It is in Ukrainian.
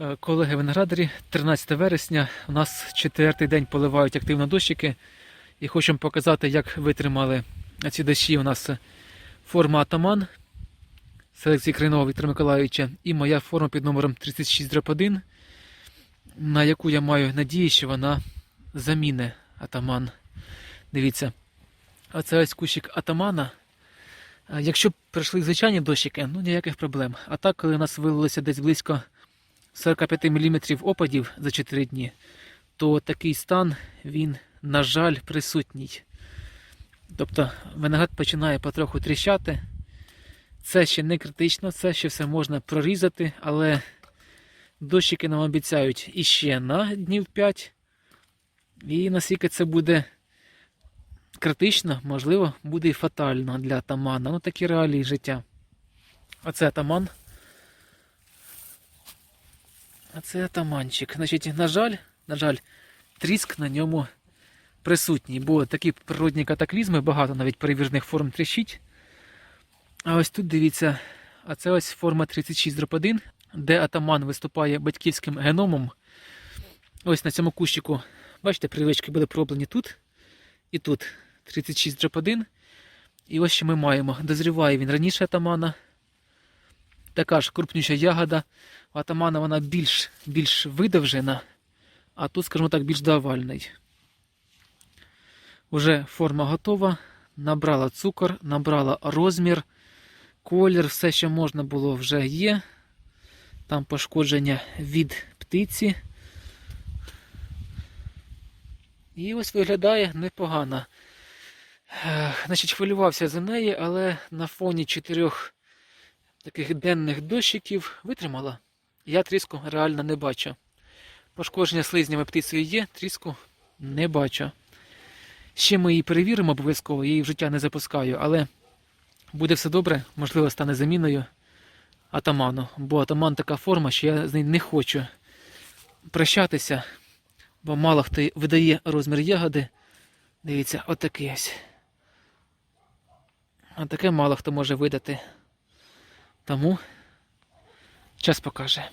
Е, Колеги виноградарі, 13 вересня, у нас четвертий день поливають активно дощики. І хочемо показати, як витримали ці дощі. У нас форма Атаман селекції Крайного Віктора Миколаївича і моя форма під номером 36 на яку я маю надію, що вона заміне Атаман. Дивіться, оце ось кущик Атамана. Якщо б прийшли звичайні дощики, ну ніяких проблем. А так, коли у нас вилилося десь близько 45 мм опадів за 4 дні, то такий стан, він, на жаль, присутній. Тобто виноград починає потроху тріщати. Це ще не критично, це ще все можна прорізати, але дощики нам обіцяють іще на днів 5. І наскільки це буде критично, можливо, буде і фатально для атамана. Ну такі реалії життя. Оце атаман. А це атаманчик. Значить, на жаль, на жаль, тріск на ньому присутній, бо такі природні катаклізми, багато навіть перевіжних форм тріщить. А ось тут дивіться, а це ось форма 36 1, де атаман виступає батьківським геномом. Ось на цьому кущику, бачите, привички були пророблені тут і тут. 36 1. І ось що ми маємо. Дозріває він раніше атамана. Така ж крупніша ягода. У атамана вона більш, більш видовжена, а тут, скажімо так, більш довальний. Уже форма готова. Набрала цукор, набрала розмір, колір, все, що можна було, вже є. Там пошкодження від птиці. І ось виглядає непогано. Значить, хвилювався за неї, але на фоні чотирьох таких денних дощиків витримала. Я тріску реально не бачу. Пошкодження слизнями птицею є, тріску не бачу. Ще ми її перевіримо обов'язково, її в життя не запускаю, але буде все добре, можливо, стане заміною атаману. Бо атаман така форма, що я з нею не хочу прощатися, бо мало хто видає розмір ягоди. Дивіться, отакий ось. А таке мало хто може видати. Тому час покаже.